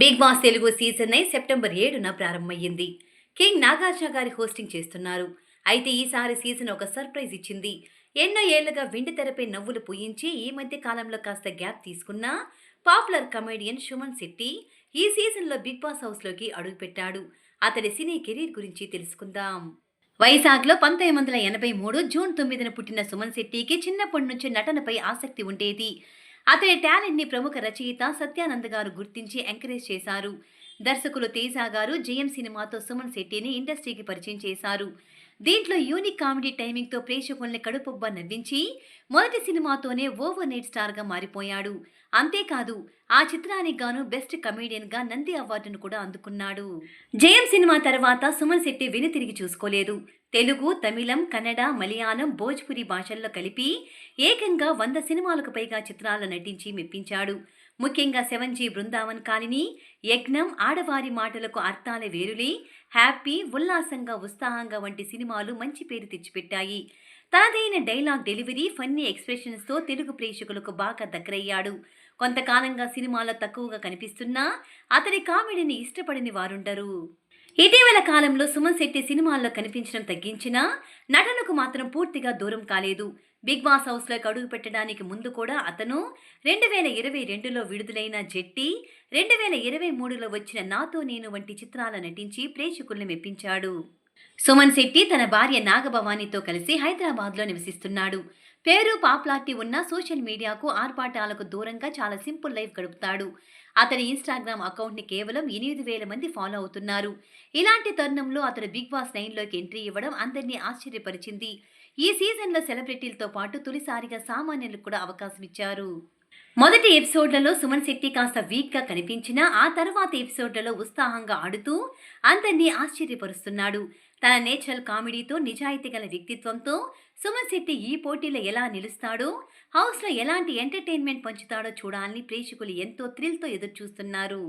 Bigg Boss Telugu season nine September ఏడున ప్రారంభమయ్యింది. King Nagarjuna గారి హోస్టింగ్ చేస్తున్నారు. అయితే ఈసారి సీజన్ ఒక సర్ప్రైజ్ ఇచ్చింది. ఎన్నో ఏళ్ళుగా వెండి తెరపై నవ్వులు పూయించి ఈ మధ్య కాలంలో కాస్త గ్యాప్ తీసుకున్న పాపులర్ కమెడియన్ సుమన్ శెట్టి ఈ సీజన్లో బిగ్ బాస్ హౌస్లోకి అడుగుపెట్టాడు. అతడి సినీ కెరీర్ గురించి తెలుసుకుందాం. వైజాగ్లో పంతొమ్మిది వందల ఎనభై మూడు జూన్ తొమ్మిదిన పుట్టిన సుమన్ శెట్టికి చిన్నప్పటి నుంచి నటనపై ఆసక్తి ఉండేది. అతని టాలెంట్ని ప్రముఖ రచయిత సత్యానంద్ గారు గుర్తించి ఎంకరేజ్ చేశారు. దర్శకులు తేజ గారు జేఎం సినిమాతో సుమన్ శెట్టిని ఇండస్ట్రీకి పరిచయం చేశారు. దీంట్లో యూనిక్ కామెడీ టైమింగ్తో ప్రేక్షకుల్ని కడుపుబ్బ నవ్వించి మొదటి సినిమాతోనే ఓవర్ నైట్ స్టార్గా మారిపోయాడు. అంతేకాదు ఆ చిత్రానికి గాను బెస్ట్ కమేడియన్గా నంది అవార్డును కూడా అందుకున్నాడు. జయం సినిమా తర్వాత సుమన్ శెట్టి వెనుతిరిగి చూసుకోలేదు. తెలుగు తమిళం కన్నడ మలయాళం భోజ్పురి భాషల్లో కలిపి ఏకంగా వంద సినిమాలకు పైగా చిత్రాల్లో నటించి మెప్పించాడు. ముఖ్యంగా సెవెన్ బృందావన్ కాలిని యజ్ఞం ఆడవారి మాటలకు అర్థాల వేరులే. హ్యాపీ ఉల్లాసంగా ఉత్సాహంగా వంటి సినిమాలు మంచి పేరు తెచ్చిపెట్టాయి. తనదైన డైలాగ్ డెలివరీ ఫన్నీ ఎక్స్ప్రెషన్స్తో తెలుగు ప్రేక్షకులకు బాగా దగ్గరయ్యాడు. కొంతకాలంగా సినిమాలో తక్కువగా కనిపిస్తున్నా అతని కామెడీని ఇష్టపడని వారుండరు. ఇటీవల కాలంలో సుమన్ శెట్టి సినిమాల్లో కనిపించడం తగ్గించినా నటనకు మాత్రం పూర్తిగా దూరం కాలేదు. బిగ్ బాస్ హౌస్లోకి అడుగు పెట్టడానికి ముందు కూడా అతను రెండు వేల ఇరవై రెండులో విడుదలైన జెట్టి రెండు వేల ఇరవై మూడులో వచ్చిన నాతో నేను వంటి చిత్రాల నటించి ప్రేక్షకుల్ని మెప్పించాడు. సుమన్ శెట్టి తన భార్య నాగభవానితో కలిసి హైదరాబాద్లో నివసిస్తున్నాడు. పేరు పాపులారిటీ ఉన్న సోషల్ మీడియాకు ఆర్పాటాలకు దూరంగా చాలా సింపుల్ లైఫ్ గడుపుతాడు. అతని ఇన్స్టాగ్రామ్ అకౌంట్ని కేవలం ఎనిమిది వేల మంది ఫాలో అవుతున్నారు. ఇలాంటి తరుణంలో అతను బిగ్ బాస్ నైన్లోకి ఎంట్రీ ఇవ్వడం అందరినీ ఆశ్చర్యపరిచింది. ఈ సీజన్లో సెలబ్రిటీలతో పాటు తొలిసారిగా సామాన్యులకు కూడా అవకాశం ఇచ్చారు. మొదటి ఎపిసోడ్లలో సుమన్ శెట్టి కాస్త వీక్గా కనిపించినా ఆ తర్వాత ఎపిసోడ్లలో ఉత్సాహంగా ఆడుతూ అందరినీ ఆశ్చర్యపరుస్తున్నాడు. తన నేచురల్ కామెడీతో నిజాయితీ గల వ్యక్తిత్వంతో సుమన్ శెట్టి ఈ పోటీలో ఎలా నిలుస్తాడో హౌస్లో ఎలాంటి ఎంటర్టైన్మెంట్ పంచుతాడో చూడాలని ప్రేక్షకులు ఎంతో థ్రిల్తో ఎదురుచూస్తున్నారు.